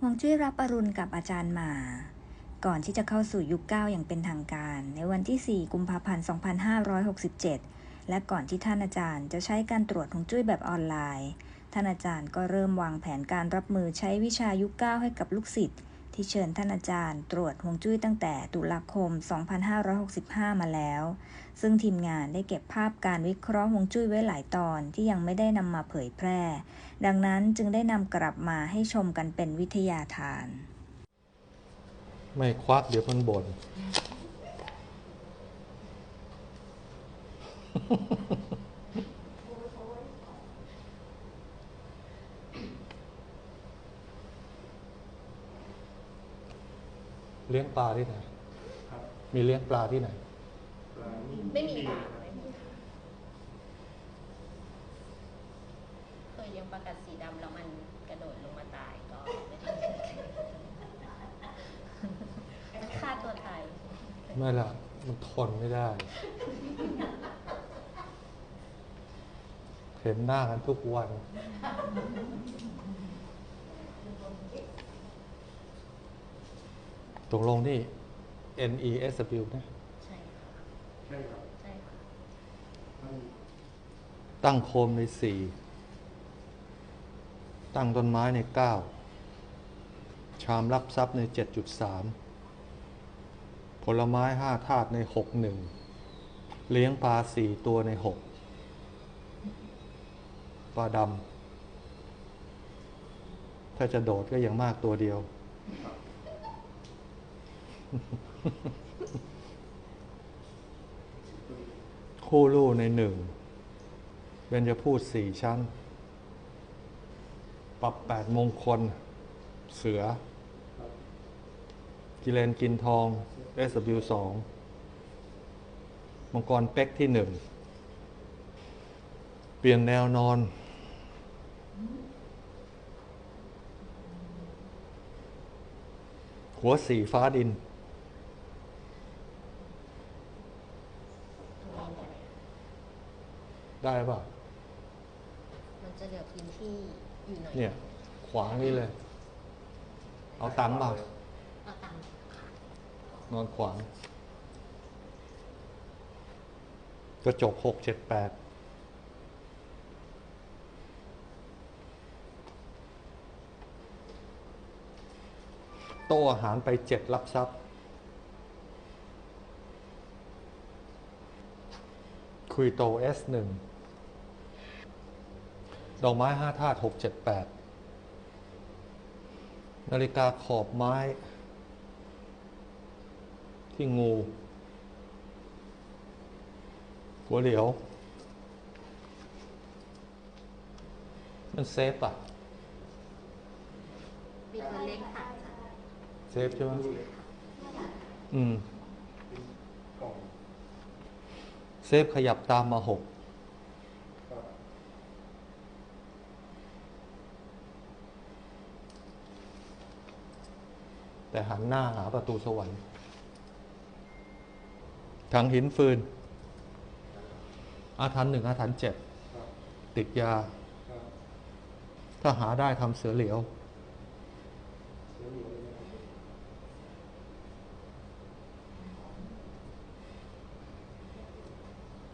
ฮวงจุ้ยรับอรุณกับอาจารย์หมา ก่อนที่จะเข้าสู่ยุคเก้าอย่างเป็นทางการ ในวันที่ 4 กุมภาพันธ์ 2567 และก่อนที่ท่านอาจารย์จะใช้การตรวจฮวงจุ้ยแบบออนไลน์ ท่านอาจารย์ก็เริ่มวางแผนการรับมือใช้วิชายุคเก้าให้กับลูกศิษย์ ที่เชิญท่านอาจารย์ ตรวจฮวงจุ้ยตั้งแต่ตุลาคม 2565 มาแล้ว ซึ่งทีมงานได้เก็บภาพการวิเคราะห์ฮวงจุ้ยไว้หลายตอนที่ยังไม่ได้นำมาเผยแพร่ ดังนั้นจึงได้นำกลับมาให้ชมกันเป็นวิทยาทาน ไม่ควักเดี๋ยวมันบ่น เลี้ยงปลาที่ไหน ครับมีเลี้ยงปลาที่ไหน ปลานี่ไม่มีที่ค่ะไม่มีเคยเลี้ยงปลากัดสีดำแล้วมันกระโดดลงมาตายก็ไม่ได้มันฆ่าตัวตายไม่ละมันทนไม่ได้ เห็นหน้ากันทุกวัน ตกลงนี่ N E S W นะ ใช่ค่ะใช่ครับใช่ค่ะมันตั้งโคมในสี่ตั้งต้นไม้ในเก้าชามรับทรัพย์ในเจ็ดจุดสามผลไม้ห้าธาตุในหกหนึ่งเลี้ยงปลาสี่ตัวในหกปลาดำ ถ้าจะโดดก็อย่างมากตัวเดียว คู่ลู่ในหนึ่งเบญจพูดสี่ชั้น ปรับแปดมงคล เสือ กิเลนกินทอง SW สองมังกรเป็กที่หนึ่ง เปลี่ยนแนวนอน หัวสีฟ้าดินเนี่ย ได้ป่ะมันจะเหลือพื้นที่อยู่หน่อยเนี่ย ขวางนี่เลย เอาตังค์เปล่าเอาตังค์ค่ะนอนขวาง กระจกหกเจ็ดแปดโต๊ะอาหารไปเจ็ดรับทรัพย์ คุยโตเอสหนึ่ง ดอกไม้ห้าธาตุหกเจ็ดแปดนาฬิกาขอบไม้ ที่งูหัวเหลียว มันเซฟอะมีตัวเล็กค่ะเซฟใช่ไหมอืมกล่องเซฟขยับตามมาหก ครับ แต่หันหน้าหาประตูสวรรค์ถังหินฟืน อาถรรพ์หนึ่งอาถรรพ์เจ็ดติดยา ถ้าหาได้ทำเสือเหลียว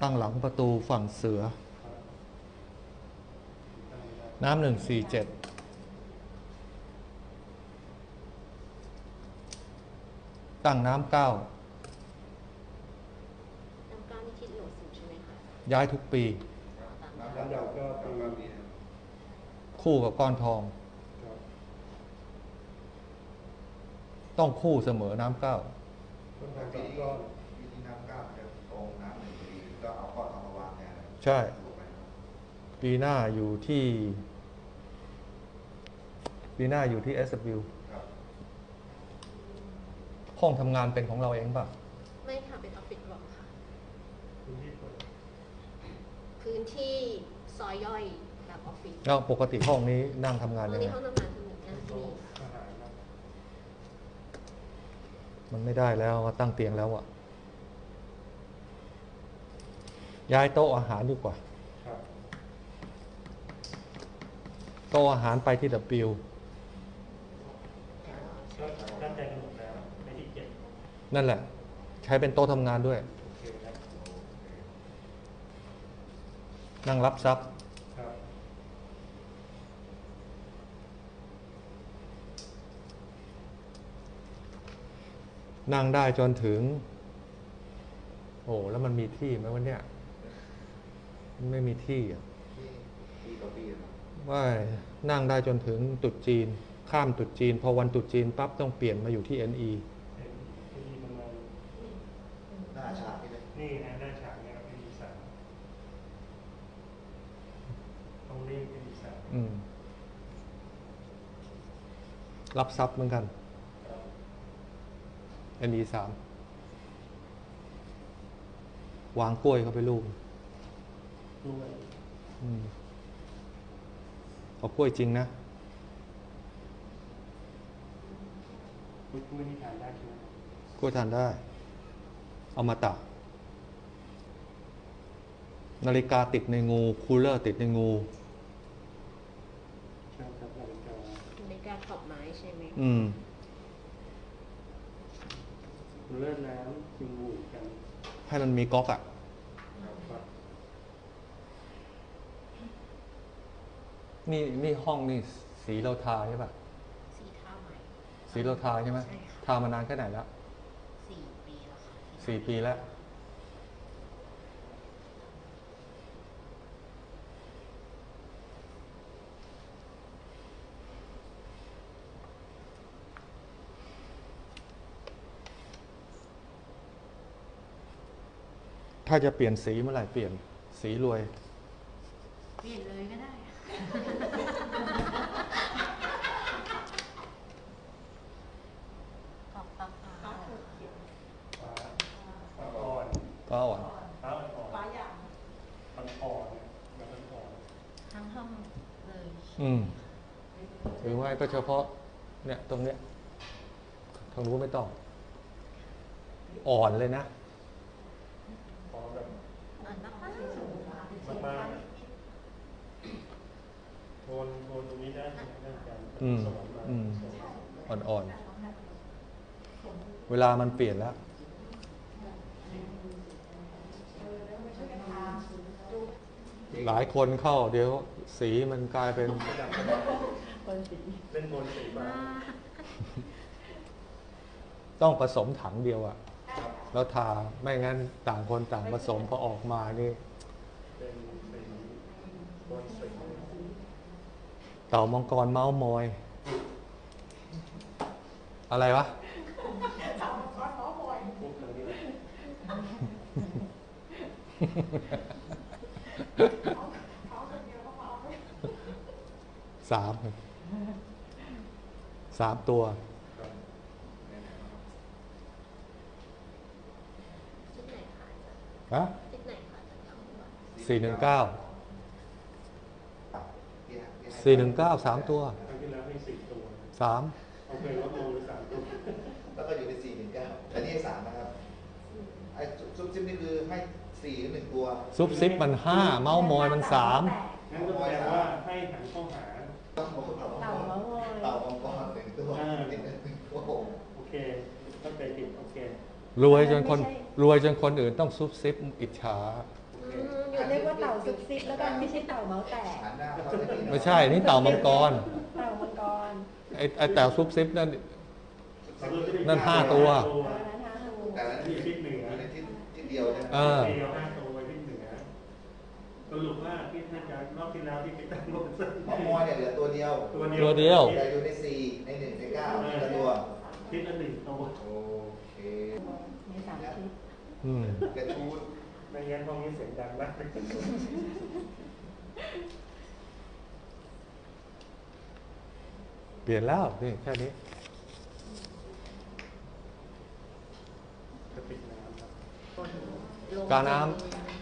ตั้งหลังประตูฝั่งเสือ น้ำหนึ่งสี่เจ็ด ตั้งน้ำเก้าน้ำก้าวนี่คิดโหลดสุดใช่ไหมคะย้ายทุกปีเอาตามน้ำเดาก็ปีคู่กับก้อนทองครับต้องคู่เสมอน้ำเก้าต้นทางปีสามนี้ก้อนปีนี้น้ำก้าวจะตรงน้ำหนึ่งพอดีก็เอาก้อนเอามาวางแทนใช่ถูกไหมปีหน้าอยู่ที่ ปีหน้าอยู่ที่ SW ครับ ห้องทำงานเป็นของเราเองป่ะ ไม่ค่ะเป็นออฟฟิศบล็อกค่ะพื้นที่เปิดพื้นที่ซอยย่อยแบบออฟฟิศแล้วปกติห้องนี้นั่งทำงานตรยังงนี้ไงห้องทำงานคือนั่งที่โต๊ะนี่อาหารนะมันไม่ได้แล้วตั้งเตียงแล้วอะย้ายโต๊ะอาหารดีกว่าครับโต๊ะอาหารไปที่ W ก็ตั้งใจกันหมดแล้วในที่เจ็ด นั่นแหละ ใช้เป็นโต๊ะทำงานด้วยโอเคแล้วนั่งรับทรัพย์ครับนั่งได้จนถึง โอ้แล้วมันมีที่ไหมวันเนี้ยมันไม่มีที่อะที่ที่ต่อปีนะว่านั่งได้จนถึงตรุษจีน ข้ามตรุษจีน พอวันตรุษจีนปั๊บต้องเปลี่ยนมาอยู่ที่ NE เห็นที่ประมาณ หน้าฉาก นี่เลยนี่นะหน้าฉากเนี่ยครับเป็นอีสานต้องเรียกเป็นอีสานอืม รับทรัพย์เหมือนกันครับ NE สามวางกล้วยเข้าไปลูกด้วยอืมเอากล้วยจริงนะคุยคุยที่ทานได้ใช่ไหมกล้วยทานได้ เอามาตะ นาฬิกาติดในงู คูลเลอร์ติดในงูใช่ครับนาฬิกาในการขอบไม้ใช่ไหมอืมคุณเลิศน้ำจึงบูดกันให้มันมีก๊อกอะครับนี่นี่ห้องนี่สีเราทาใช่ปะสีท่าไหมสีเราทาใช่ไหมใช่ค่ะทามานานแค่ไหนแล้วสี่ปีแล้วค่ะที่สี่ปีแล้ว ถ้าจะเปลี่ยนสีเมื่อไหร่เปลี่ยนสีรวย เปลี่ยนเลยก็ได้ขอบปลาฟ้าฟ้าฟ้าอ่อนก็อ่อนฟ้าอ่อนฟ้าอย่างอ่อนๆเนี่ยมันอ่อนทั้งห้องเลยอืมหรือไม่ก็เฉพาะ เนี่ยตรงเนี้ยทางนู้นไม่ต้อง อ่อนเลยนะ พอแบบ อ่านมาก มากๆโทนโทนตรงนี้ได้ใช่ไหมอาจารย์อืมสวรรค์มาอืมสวรรค์อ่อนๆ เวลามันเปลี่ยนแล้วหลายคนเข้าเดี๋ยวสีมันกลายเป็นเล่นโทนสีฟ้าต้องผสมถังเดียวอะแล้วทาไม่งั้นต่างคนต่างผสมพอออกมานี่ เป็นสีโทนสีเต่ามังกรเมาส์มอย อะไรวะพวกนี้สาม สามตัวครับชุดไหนคะอาจารย์ฮะชุดไหนคะอาจารย์จำได้สี่หนึ่งเก้าที่ที่ให้ สี่หนึ่งเก้าสามตัวครั้งที่แล้วให้สี่ตัวสามเอาเคยลดลงเหลือสามตัวแล้วก็อยู่ในสี่หนึ่งเก้าแต่นี่ให้สามนะครับไอ้ซุปซิปนี่คือให้สี่หนึ่งตัวซุปซิปมันห้าเมาส์มอยมันสามงั้นก็แปลว่าให้หันเข้าหาต้องบอกเต่ามังกรเต่ามังกรหนึ่งตัวอ่าติดหนึ่งตัวโอเคเข้าใจผิดโอเครวยจนคนรวยจนคนอื่นต้องซุปซิปอิจฉา ซุบซิบแล้วกันไม่ใช่เต่าเมาส์แตกหันหน้าเข้าได้ดีนะไม่ใช่ นี่เต่ามังกร เต่ามังกรไอ้ไอ้แต่ซุปซิปนั่น นั่นห้าตัวตัวนั้นฮะดูแต่ละที่ทิศเหนือในทิศทิศเดียวใช่ไหมเออ เดียวห้าตัวไว้ที่เหนือสรุปว่าที่ท่านอาจารย์รอบที่แล้วที่ไปตั้งโลกสักมอมอยเนี่ยเหลือตัวเดียวตัวเดียวตัวเดียว แต่อยู่ในสี่ในหนึ่งในเก้าทีละตัว ทิศละหนึ่งตัวโอเคมีสามทิศอืมกระชูด ไม่งั้นห้องนี้เสียงดังมากเปลี่ยนแล้วนี่แค่นี้กระติกน้ำครับลงกาน้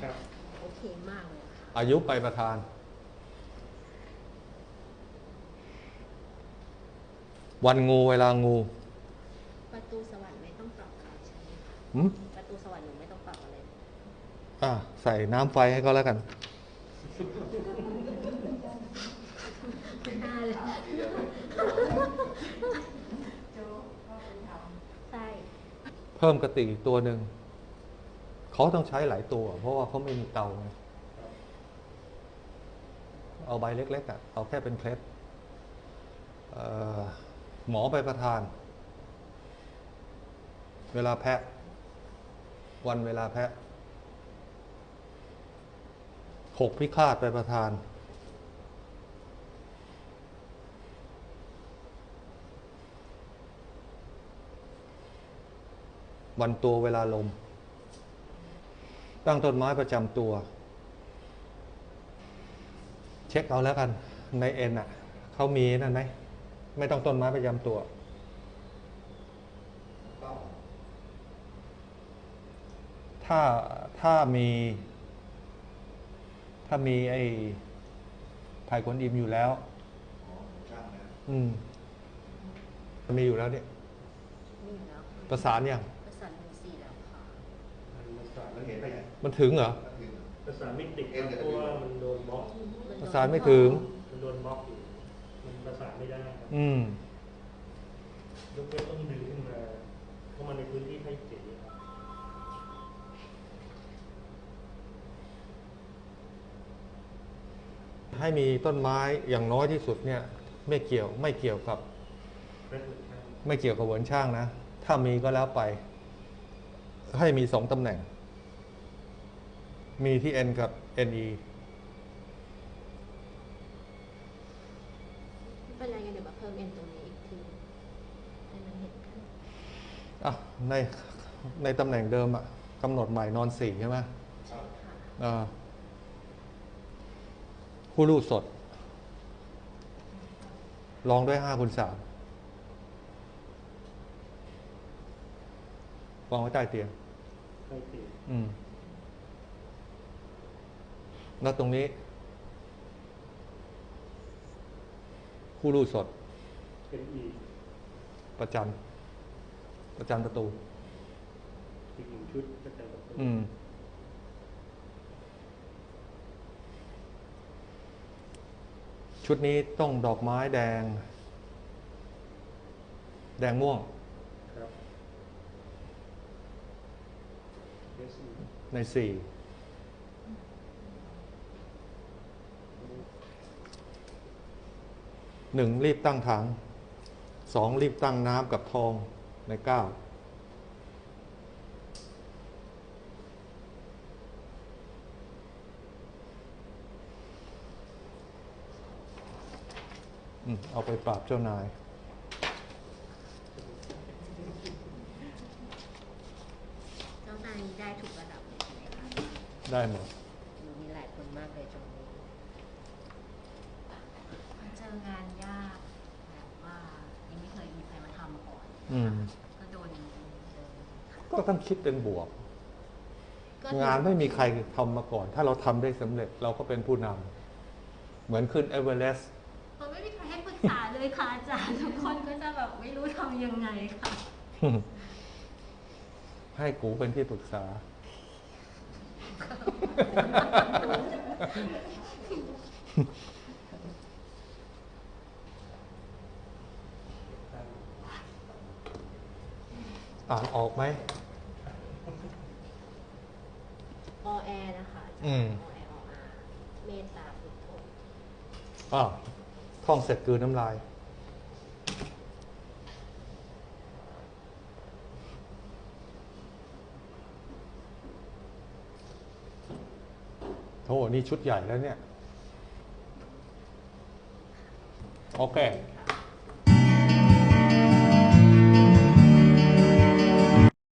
ครับโอเคมากเลยค่ะอายุไปประธาน วันงูเวลางู ประตูสวรรค์ไม่ต้องปรับค่ะใช่ไหมคะ อะใส่น้ำไฟให้ก็แล้วกันเพิ่มกระติอีกตัวหนึ่งเขาต้องใช้หลายตัว เพราะว่าเขาไม่มีเตาไงเอาใบเล็กๆอะเอาแค่เป็นเคล็ดหมอไปประทาน เวลาแพะ วันเวลาแพะ หกพิฆาตไปประทาน วันตัวเวลาลม ตั้งต้นไม้ประจำตัว เช็คเอาแล้วกัน ในเอ็นอะเขามีนั่นไหม ไม่ต้องต้นไม้ประจำตัวถ้าถ้ามี ถ้ามีไอ้ภายกวนอิมอยู่แล้วอ๋อช่างนะอืมมีอยู่แล้วเนี่ย มีอยู่แล้วประสานยัง ประสานถึงสี่แล้วค่ะมันประสานแล้วเห็นไหมเนี่ยมันถึงเหรอมันถึงประสานไม่ติดครับเพราะว่ามันโดนบล็อกประสานไม่ถึง มันโดนบล็อกอยู่มันประสานไม่ได้ครับอืม ยกเว้นต้องดึงขึ้นมาเข้ามาในพื้นที่ให้เจ๋ครับ ให้มีต้นไม้อย่างน้อยที่สุดเนี่ยไม่เกี่ยวไม่เกี่ยวกับเล่นเหมือนกันไม่เกี่ยวกับเหวนช่างนะ ถ้ามีก็แล้วไป ให้มีสองตำแหน่ง มีที่ N กับ NE ไม่เป็นไรงั้นเดี๋ยวมาเพิ่มเอ็นตรงนี้อีกทีให้มันเห็นกันอะในในตำแหน่งเดิมอะกำหนดใหม่นอนสี่ใช่ไหมครับค่ะอ่า คู่รูดสด ลองด้วยห้าคูณสามวางไว้ใต้เตียงให้ติดอืมแล้วตรงนี้คู่รูดสดเป็นอีกประจันประจันประตูอีกหนึ่งชุดประจำประตูอืม ชุดนี้ต้องดอกไม้แดง แดงม่วงครับ SE ในสี่หนึ่งรีบตั้งถังสองรีบตั้งน้ำกับทองในเก้า เอาไปปราบเจ้านาย เจ้านายได้ถูกระดับเลยใช่ไหมคะได้หมดดูมีหลายคนมากเลยตรงนี้เจองานยากแบบว่ายังไม่เคยมีใครมาทำมาก่อนอืม ก็โดนโดนก็ต้องคิดเป็นบวก ก็งานไม่มีใครทำมาก่อน ถ้าเราทำได้สำเร็จเราก็เป็นผู้นำเหมือนขึ้นเอเวอเรสต์ มันไม่มีใครให้ปรึก ษาเลยค่ะอาจารย์ทุกคนก็จะแบบไม่รู้ทำยังไงค่ะ ให้กูเป็นที่ปรึกษา อ่านออกไหมอแอนะคะอาจารย์อืมอแอออาเมตตาพุทโธ อ้าว ท่องเสร็จกืนน้ำลายโธ่นี่ชุดใหญ่แล้วเนี่ย โอเค